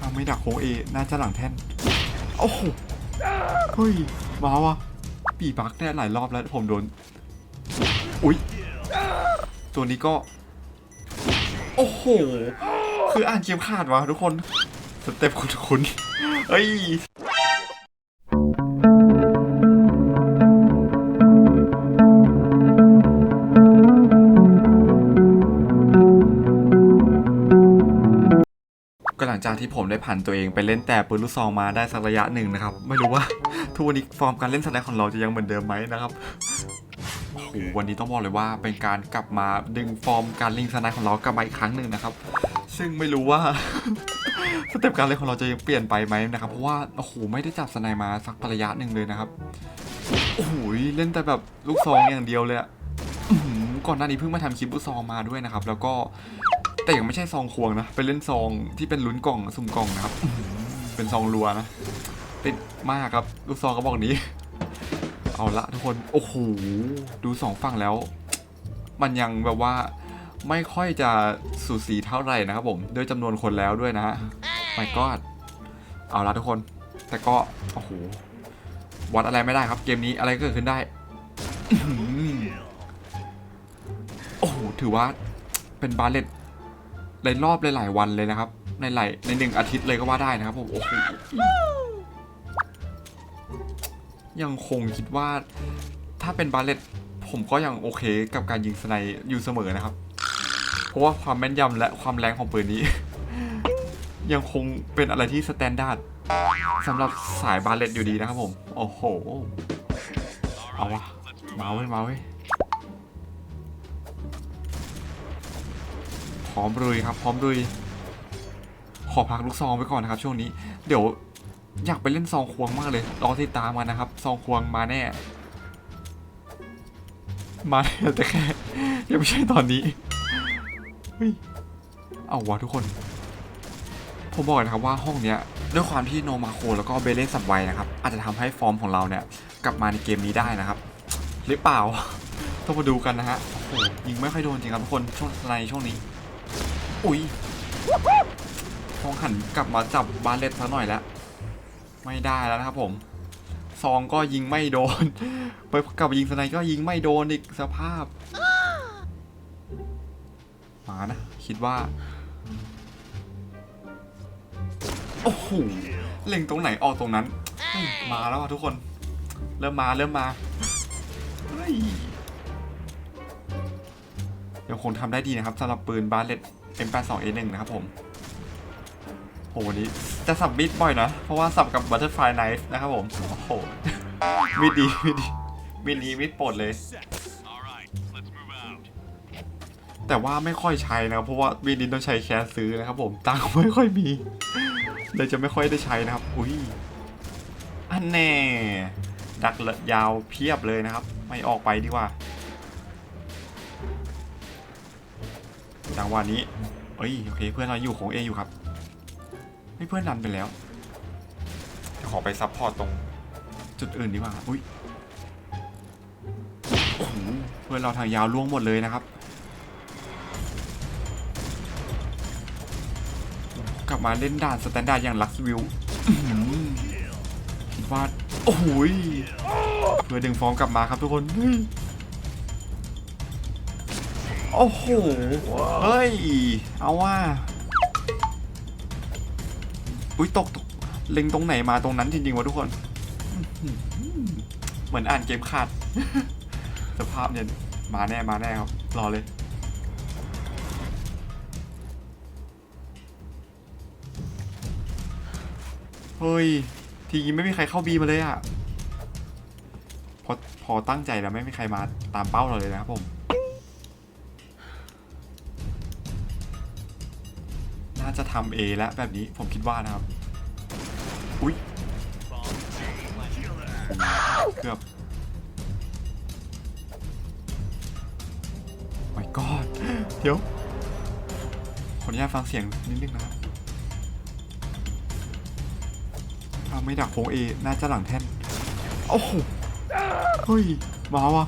ทำไม่ดักโค้งเอ น่าจะหลังแท่น โอ้โห เฮ้ยมาวะปีบักแน่หลายรอบแล้วผมโดน อุ๊ยตัวนี้ก็ โอ้โห คืออ่านเกมขาดวะทุกคน สเต็ปคุณคุณเฮ้ย งจากที่ผมได้ผ่านตัวเองไปเล่นแต่ปืนลูกซองมาได้สักระยะหนึ่งนะครับ ไม่รู้ว่าทุกวันนี้ฟอร์มการเล่นสไนด์ของเราจะยังเหมือนเดิมไหมนะครับโอ้โหวันนี้ต้องบอกเลยว่าเป็นการกลับมาดึงฟอร์มการล่นสไนด์ของเรากลับมาอีกครั้งหนึ่งนะครับ ซึ่งไม่รู้ว่าสเต็ปการเล่นของเราจะยังเปลี่ยนไปไหมนะครับเพราะว่าโอ้โหไม่ได้จับสไนมาสักระยะหนึ่งเลยนะครับโอ้โหเล่นแต่แบบลูกซองอย่างเดียวเลยอะก่อนหน้านี้เพิ่งมาทำคลิปลูกซองมาด้วยนะครับ แล้วก็ แต่ยังไม่ใช่ซองควงนะเป็นเล่นซองที่เป็นลุ้นกล่องสุ่มกล่องนะครับ เป็นซองรัวนะ ติดมากครับลูกซองกระบอกนี้ เอาละทุกคนโอ้โหดูสองฝั่งแล้ว มันยังแบบว่าไม่ค่อยจะสูสีเท่าไหร่นะครับผมด้วยจำนวนคนแล้วด้วยนะฮะไม่ก็เอาละทุกคน แต่ก็โอ้โหวัดอะไรไม่ได้ครับ เกมนี้อะไรก็เกิดขึ้นได้โอ้โหถือว่าเป็นบาเลต ในรอบหลายๆวันเลยนะครับ ในหลายในหนึ่งอาทิตย์เลยก็ว่าได้นะครับผมโอ้โหยังคงคิดว่าถ้าเป็นบาเลตผมก็ยังโอเคกับการยิงสไนด์อยู่เสมอนะครับ เพราะว่าความแม่นยำและความแรงของปืนนี้ ยังคงเป็นอะไรที่สแตนดาร์ดสำหรับสายบาเลตอยู่ดีนะครับผม โอ้โห เอาวะมาเว้ยมาเว้ย ร้อมเลยครับ พร้อมเลยขอพักลูกซองไว้ก่อนนะครับช่วงนี้ เดี๋ยวอยากไปเล่นซองควงมากเลยรอติดตามกันนะครับ ซองควงมาแน่ มาแน่แต่แค่ยังไม่ใช่ตอนนี้เฮ้ยเอาวะทุกคน ผมบอกนะครับว่าห้องเนี้ยด้วยความที่โนมาโคแล้วก็เบเล่สับไวนะครับ อาจจะทำให้ฟอร์มของเราเนี่ย กลับมาในเกมนี้ได้นะครับ หรือเปล่า ต้องมาดูกันนะฮะโอ้โหยิงไม่ค่อยโดนจริงครับทุกคนช่วงในช่วงนี้ อุ้ยต้องหันกลับมาจับบาเลตซะหน่อยแล้ว ไม่ได้แล้วนะครับผมซองก็ยิงไม่โดน ไปกลับยิงสไนก็ยิงไม่โดนอีกสภาพมานะ คิดว่า โอ้โหเล็งตรงไหนออกตรงนั้น มาแล้วทุกคน เริ่มมาเริ่มมาเฮ้ยยังคงทำได้ดีนะครับสำหรับปืนบาเลต M82A1 นะครับผมโหวันนี้จะสับมิดบ่อยนะ เพราะว่าสับกับ Butterfly Knife นะครับผม โอ้โหมิดดีมิดดีมิดนี้มิดปรดเลย แต่ว่าไม่ค่อยใช้นะเพราะว่ามิดนี้ต้องใช้แคสซื้อนะครับผมตังค์ไม่ค่อยมีเลยจะไม่ค่อยได้ใช้นะครับ อุ้ยอันแน่ดักละยาวเพียบเลยนะครับ ไม่ออกไปดีกว่า จังหวะนี้เอ้ยโอเคเพื่อนเราอยู่ของเออยู่ครับให้เพื่อนดันไปแล้วขอไปซับพอร์ตตรงจุดอื่นดีกว่าอุ้ยเพื่อนเราทางยาวล่วงหมดเลยนะครับ กลับมาเล่นด่านสแตนดาร์ดอย่างลักซ์วิวคิดว่าโอ้ยเพื่อดึงฟอร์มกลับมาครับทุกคน โอ้โห เฮ้ย เอาว่า อุ้ยตกตก เล็งตรงไหนมาตรงนั้นจริงๆวะทุกคนอื้อหือเหมือนอ่านเกมขาด สภาพเนี่ย มาแน่มาแน่ครับ รอเลย เฮ้ย ทีนี้ไม่มีใครเข้าบีมาเลยอะพอพอตั้งใจแล้วไม่มีใครมาตามเป้าเราเลยนะครับผม ทำเอแล้วแบบนี้ผมคิดว่านะครับ อุ๊ยเกือบ my god เดี๋ยวขออนุญาตฟังเสียงนิดนึงนะครับถ้าไม่ดักโค้งเอน่าจะหลังแท่น โอ้โห เฮ้ย มาวะ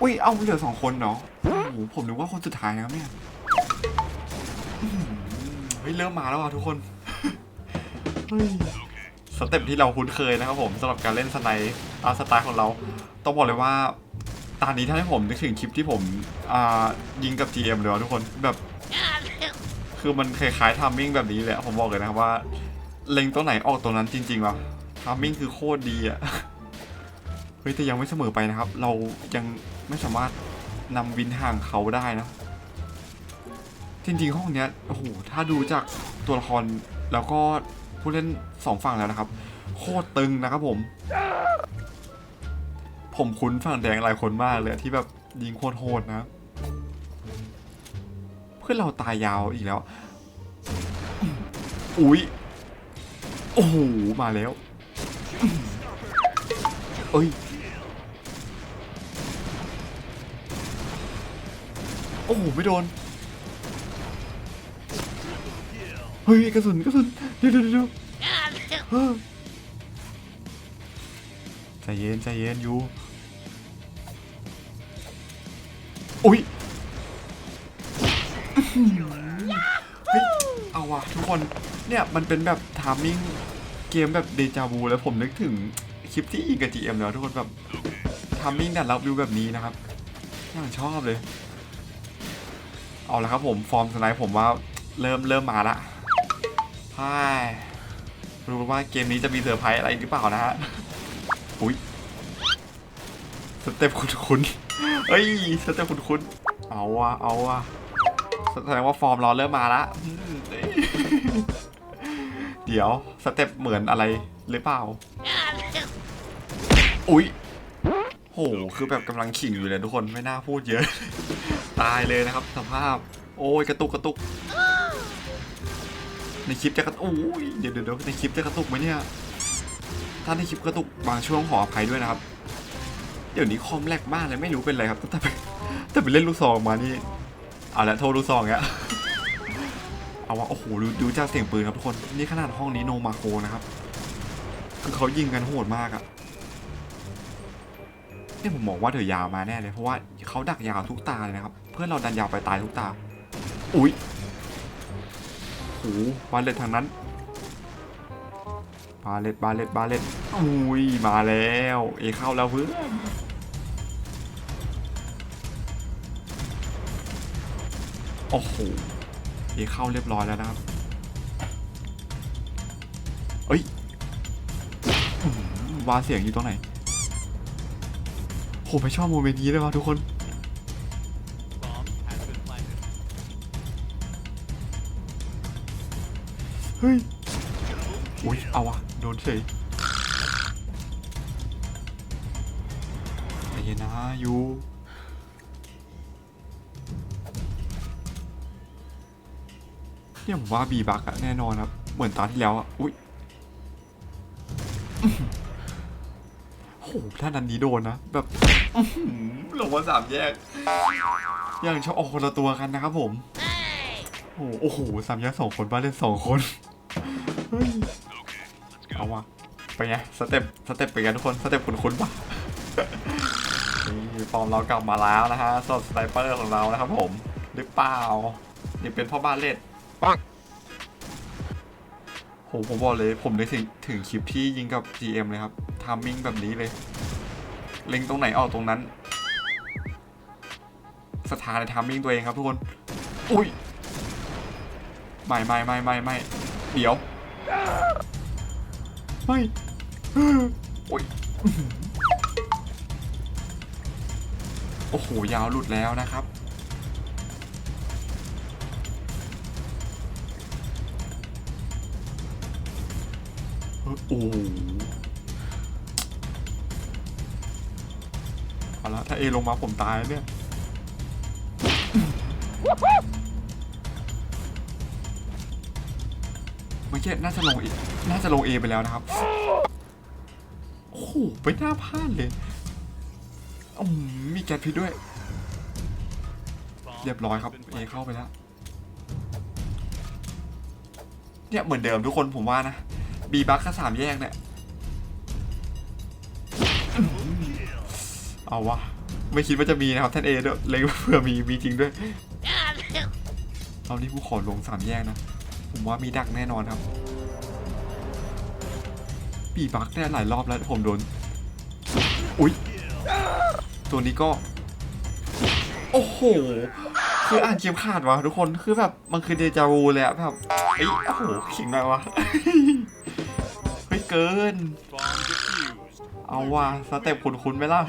อุ้ย เอาเหลือสองคนเนาะ โอ้โหผมนึกว่าคนสุดท้ายนะครับเนี่ยเฮ้ยเริ่มมาแล้วอะทุกคนสเต็ปที่เราคุ้นเคยนะครับผมสำหรับการเล่นสไนด์ตาสไตล์ของเรา ต้องบอกเลยว่าตอนนี้ถ้าให้ผมนึกถึงคลิปที่ผมยิงกับ GM เลยว่ะทุกคนแบบ คือมันคล้ายๆทามมิ่งแบบนี้เละผมบอกเลยนะครับว่า เล็งตัวไหนออกตัวนั้นจริงๆว่ะทามมิ่งคือโคตรดีอะเฮ้ยแต่ยังไม่เสมอไปนะครับ เรายังไม่สามารถ นำวินห่างเขาได้นะจริงๆห้องเนี้ยโอ้โหถ้าดูจากตัวละครแล้วก็ผู้เล่นสองฝั่งแล้วนะครับ โคตรตึงนะครับผม ผมคุ้นฝั่งแดงหลายคนมากเลยที่แบบยิงโคตรโหดนะ เพื่อนเราตายยาวอีกแล้ว อุ๊ยโอ้โหมาแล้ว เอ้ย อ้โหไม่โดน เฮ้ยกระสุนกระสุนเดี๋ยวเดี๋ยวเดี๋ยวใจเย็นใจเย็นอยู่อุ๊ยเฮ้ยเอาว่ะทุกคนเนี่ยมันเป็นแบบทามมิ่งเกมแบบเดจาวูแล้วผมนึกถึงคลิปที่อีกับ GM แล้วทุกคนแบบทามมิ่งดัดรับวิวแบบนี้นะครับอย่างชอบเลย เอาละครับผมฟอร์มสไนป์ผมว่าเริ่มเริ่มมาละพ่ายรู้ว่าเกมนี้จะมีเซอร์ไพรส์อะไรหรือเปล่านะฮะ อุ้ยสเต็ปคุ้นๆเฮ้ยสเต็ปคุ้นๆเอาว่ะเอาว่ะแสดงว่าฟอร์มเราเริ่มมาละเดี๋ยวสเต็ปเหมือนอะไรหรือเปล่า อุ๊ยโห คือแบบกำลังขิงอยู่เลยทุกคนไม่น่าพูดเยอะ ตายเลยนะครับสภาพ โอ้ยกระตุกกระตุก ในคลิปจะกระตุกโอ้ยเดี๋ยวเดี๋ยวในคลิปจะกระตุกไหมเนี่ยถ้าในคลิปกระตุกบางช่วงขออภัยด้วยนะครับ เดี๋ยวนี้คอมแลกมากเลยไม่รู้เป็นไรครับแต่ไปแต่ไปเล่นลูกซองมานี่เอาละโทรลูกซองเงี้ยเอาว่าโอ้โหดูดูจากเสียงปืนครับทุกคนนี่ขนาดห้องนี้โนมาโคนะครับคือเขายิงกันโหดมากอะเนี่ยผมมองว่าเดี๋ยวยาวมาแน่เลยเพราะว่าเขาดักยาวทุกตาเลยนะครับ พื่อนเราดันยาวไปตายทุกตา อุ๊ยโอ้โหบาเลตทางนั้น บาเลตบาเลตบาเลตอุ้ย มาแล้ว เอเข้าแล้วเพื่อนโอ้โหเอเข้าเรียบร้อยแล้วนะครับ เอ้ยอื้อหือวาเสียงอยู่ตรงไหนผมไม่ชอบโมเมนต์นี้เลยว่ะทุกคน เฮ้ย อุ้ย เอาวะโดนเฉยใจเย็นนะยูเนี่ยผมว่าบีบักอะแน่นอนครับ เหมือนตาที่แล้วอะอุ้ยอื้อหือโหถ้านันนี้โดนนะ แบบอื้อหือลงมาสามแยก ยังชอบออกคนละตัวกันนะครับผม โอ้โหสามแยกสองคนบ้านเล่นสองคน เอาวะไปนไงสเต็ปสเต็ปเป็นไงทุกคนสเต็ปคุ้นๆปะนี่ฟอร์มเรากลับมาแล้วนะฮะสดสไนเปอร์ของเรานะครับผมหรือเปล่านี่เป็นพ่อบ้านเล่นปังโหผมบอกเลยผมนึกถึงถึงคลิปที่ยิงกับ GM เลยครับทามมิ่งแบบนี้เลยเล็งตรงไหนออกตรงนั้น สถานในทามมิ่งตัวเองครับทุกคน อุ้ยไม่ไม่ไม่ไม่ไม่เดี๋ยว ไม่โอ้ยโอ้โห ยาวหลุดแล้วนะครับเฮ้ยโอ้เอาละถ้าเอลงมาผมตายเนี่ย เมื่อกี้น่าจะลงเอน่าจะลงเอไปแล้วนะครับ โอ้โหไม่น่าพลาดเลยอืมมีแก๊สพิษด้วย Bomb เรียบร้อยครับ has been เอ planted. เข้าไปแล้ว เนี่ยเหมือนเดิมทุกคนผมว่านะ บีบัคก็สามแยกเนี่ย เอาวะ ไม่คิดว่าจะมีนะครับ ท่านเอด้วยเลยเผื่อมีมีจริงด้วยเอานี่ผู้ขอลงสามแยกนะ ผมว่ามีดักแน่นอนครับ ปีบักแน่หลายรอบแล้วผมโดน อุ๊ยตัวนี้ก็ โอ้โห คืออ่านเกมขาดวะทุกคน คือแบบมันคือเดจาวูเลยอะแบบเอ้ยโอ้โหขิงหน่อยวะ เฮ้ยเกิน เอาว่ะสเต็ปคุ้นๆไหมล่ะ